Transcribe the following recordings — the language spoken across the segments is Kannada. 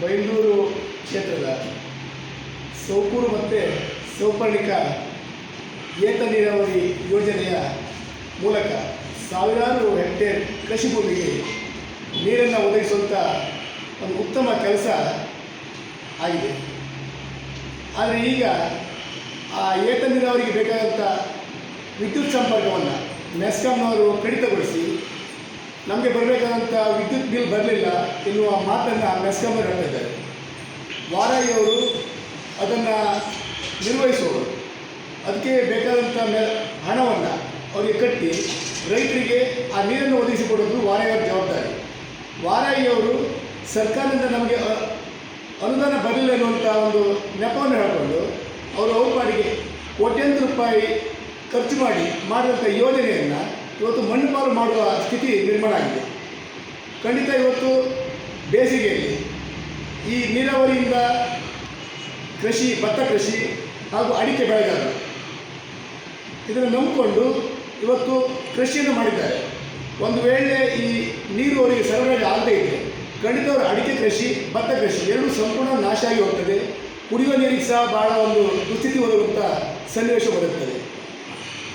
ಬೈಂದೂರು ಕ್ಷೇತ್ರದ ಸೌಕೂರು ಮತ್ತು ಸೌಪರ್ಣಿಕ ಏತ ನೀರಾವರಿ ಯೋಜನೆಯ ಮೂಲಕ ಸಾವಿರಾರು ಹೆಕ್ಟೇರ್ ಕೃಷಿ ಭೂಮಿಗೆ ನೀರನ್ನು ಒದಗಿಸುವಂಥ ಒಂದು ಉತ್ತಮ ಕೆಲಸ ಆಗಿದೆ. ಆದರೆ ಈಗ ಆ ಏತ ನೀರಾವರಿಗೆ ಬೇಕಾದಂಥ ವಿದ್ಯುತ್ ಸಂಪರ್ಕವನ್ನು ಮೆಸ್ಕಾಂನವರು ಕಡಿತಗೊಳಿಸಿ ನಮಗೆ ಬರಬೇಕಾದಂಥ ವಿದ್ಯುತ್ ಬಿಲ್ ಬರಲಿಲ್ಲ, ಎನ್ನುವ ಮಾತನ್ನು ಮೆಸ್ಕಾಂನವರು ಹೇಳ್ತಾ ಇದ್ದಾರೆ. ವಾರಾಯಿಯವರು ಅದನ್ನು ನಿರ್ವಹಿಸುವವರು ಅದಕ್ಕೆ ಬೇಕಾದಂಥ ಮೆ, ಹಣವನ್ನು ಅವರಿಗೆ ಕಟ್ಟಿ ರೈತರಿಗೆ ಆ ನೀರನ್ನು ಒದಗಿಸಿಕೊಡೋದು ವಾರಾಯಿಯವರ ಜವಾಬ್ದಾರಿ. ವಾರಾಯಿಯವರು ಸರ್ಕಾರದಿಂದ ನಮಗೆ ಅನುದಾನ ಬರಲಿಲ್ಲ ಅನ್ನುವಂಥ ಒಂದು ನೆಪವನ್ನು ಹೇಳಿಕೊಂಡು ಅವರು ಅವ್ರ ಪಾಡಿಗೆ ರೂಪಾಯಿ ಖರ್ಚು ಮಾಡಿ ಮಾಡಿದಂಥ ಯೋಜನೆಯನ್ನು ಇವತ್ತು ಮಣ್ಣು ಪಾಲು ಮಾಡುವ ಸ್ಥಿತಿ ನಿರ್ಮಾಣ ಆಗಿದೆ. ಖಂಡಿತ ಇವತ್ತು ಬೇಸಿಗೆಯಲ್ಲಿ ಈ ನೀರಾವರಿಯಿಂದ ಕೃಷಿ, ಭತ್ತ ಕೃಷಿ ಹಾಗೂ ಅಡಿಕೆ ಬೆಳೆಗಾರರು ಇದನ್ನು ನಂಬಿಕೊಂಡು ಇವತ್ತು ಕೃಷಿಯನ್ನು ಮಾಡಿದ್ದಾರೆ. ಒಂದು ವೇಳೆ ಈ ನೀರು ಅವರಿಗೆ ಸರಬರಾಜು ಆಗದೇ ಇದ್ದರೆ ಖಂಡಿತ ಅವರು ಅಡಿಕೆ ಕೃಷಿ, ಭತ್ತ ಕೃಷಿ ಎರಡೂ ಸಂಪೂರ್ಣ ನಾಶ ಆಗಿ ಹೋಗ್ತದೆ. ಕುಡಿಯುವ ನೀರಿಗೆ ಸಹ ಭಾಳ ಒಂದು ದುಸ್ಥಿತಿ ಒದಗುವಂಥ ಸನ್ನಿವೇಶ ಬರುತ್ತದೆ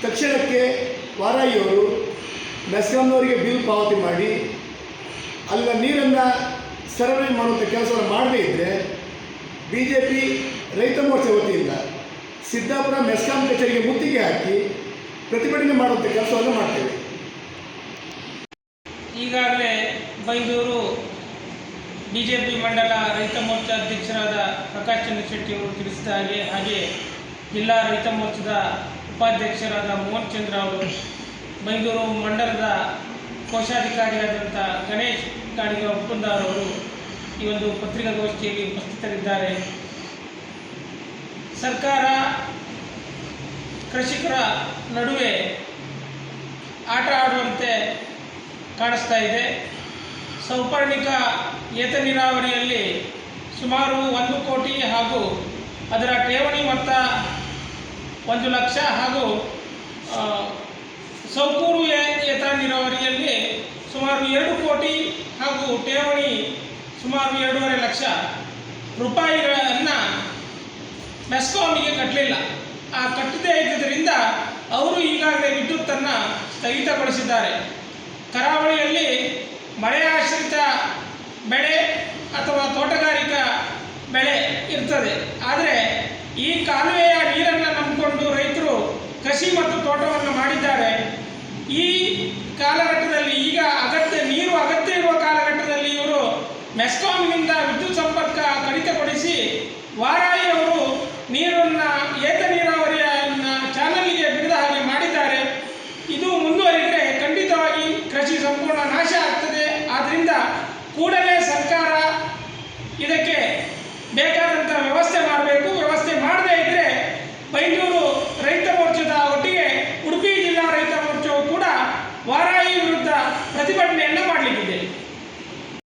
ತಕ್ಷಣಕ್ಕೆ ವಾರಾಯಿಯವರು ಮೆಸ್ಕಾಂನವರಿಗೆ ಬಿಲ್ ಪಾವತಿ ಮಾಡಿ, ಅಲ್ಲಿನ ನೀರನ್ನು ಸರಬರಾಜು ಮಾಡುವಂಥ ಕೆಲಸವನ್ನು ಮಾಡದೇ ಇದ್ದರೆ ಬಿ ಜೆ ಪಿ ರೈತ ಮೋರ್ಚಾ ವತಿಯಿಂದ ಸಿದ್ದಾಪುರ ಮೆಸ್ಕಾಂ ಕಚೇರಿಗೆ ಮುತ್ತಿಗೆ ಹಾಕಿ ಪ್ರತಿಭಟನೆ ಮಾಡುವಂಥ ಕೆಲಸವನ್ನು ಮಾಡ್ತೇವೆ. ಈಗಾಗಲೇ ಬೈದೂರು ಬಿ ಜೆ ಪಿ ಮಂಡಲ ರೈತ ಮೋರ್ಚಾ ಅಧ್ಯಕ್ಷರಾದ ಪ್ರಕಾಶ್ ಚಂದ್ರ ಶೆಟ್ಟಿ ಅವರು ತಿಳಿಸಿದ ಹಾಗೆ ಹಾಗೆ ಜಿಲ್ಲಾ ರೈತ ಮೋರ್ಚಾದ ಉಪಾಧ್ಯಕ್ಷರಾದ ಮೋಹನ್ ಚಂದ್ರ ಅವರು ಬೆಂಗಳೂರು ಮಂಡಲದ ಕೋಶಾಧಿಕಾರಿಯಾದಂಥ ಗಣೇಶ್ ಗಾಡಿಗ ಒಪ್ಪಂದಾರ್ ಅವರು ಈ ಒಂದು ಪತ್ರಿಕಾಗೋಷ್ಠಿಯಲ್ಲಿ ಉಪಸ್ಥಿತರಿದ್ದಾರೆ. ಸರ್ಕಾರ ಕೃಷಿಕರ ನಡುವೆ ಆಟ ಆಡುವಂತೆ ಕಾಣಿಸ್ತಾ ಇದೆ. ಸೌಪರ್ಣಿಕ ಏತ ನೀರಾವರಿಯಲ್ಲಿ ಸುಮಾರು ಒಂದು ಕೋಟಿ ಹಾಗೂ ಅದರ ಠೇವಣಿ ಮೊತ್ತ ಒಂದು ಲಕ್ಷ ಹಾಗೂ ಸೌಕೂರು ಏತ ನೀರಾವರಿಯಲ್ಲಿ ಸುಮಾರು ಎರಡು ಕೋಟಿ ಹಾಗೂ ಠೇವಣಿ ಸುಮಾರು ಎರಡೂವರೆ ಲಕ್ಷ ರೂಪಾಯಿಗಳನ್ನು ಮೆಸ್ಕಾಮಿಗೆ ಕಟ್ಟಲಿಲ್ಲ ಆ ಕಟ್ಟದೇ ಇದ್ದುದರಿಂದ ಅವರು ಈಗಾಗಲೇ ವಿದ್ಯುತ್ತನ್ನು ಸ್ಥಗಿತಗೊಳಿಸಿದ್ದಾರೆ. ಕರಾವಳಿಯಲ್ಲಿ ಮಳೆ ಆಶ್ರಿತ ಬೆಳೆ ಅಥವಾ ತೋಟಗಾರಿಕಾ ಬೆಳೆ ಇರ್ತದೆ. ಆದರೆ ಈ ರೈತರು ಕೃಷಿ ಮತ್ತು ತೋಟವನ್ನು ಮಾಡಿದ್ದಾರೆ. ಈ ಕಾಲಘಟ್ಟದಲ್ಲಿ ಈಗ ಅಗತ್ಯ, ನೀರು ಅಗತ್ಯ ಇರುವ ಕಾಲಘಟ್ಟದಲ್ಲಿ ಇವರು ಮೆಸ್ಕಾಂನಿಂದ ವಿದ್ಯುತ್ ಸಂಪರ್ಕ ಕಡಿತಗೊಳಿಸಿ ವಾರಾಯಿ ಅವರು ನೀರನ್ನು, ಏತ ನೀರಾವರಿಯನ್ನ ಚಾನಲ್ಗೆ ಬಿಡದ ಹಾಗೆ ಮಾಡಿದ್ದಾರೆ. ಇದು ಮುಂದುವರಿದರೆ ಖಂಡಿತವಾಗಿ ಕೃಷಿ ಸಂಪೂರ್ಣ ನಾಶ ಆಗ್ತದೆ. ಆದ್ದರಿಂದ ಕೂಡಲೇ ಸರ್ಕಾರ ಇದಕ್ಕೆ ಬೇಕಾದಂಥ ವ್ಯವಸ್ಥೆ ಮಾಡಬೇಕು. ವ್ಯವಸ್ಥೆ ಮಾಡದೇ ಇದ್ದರೆ ಬೈಂದೂರು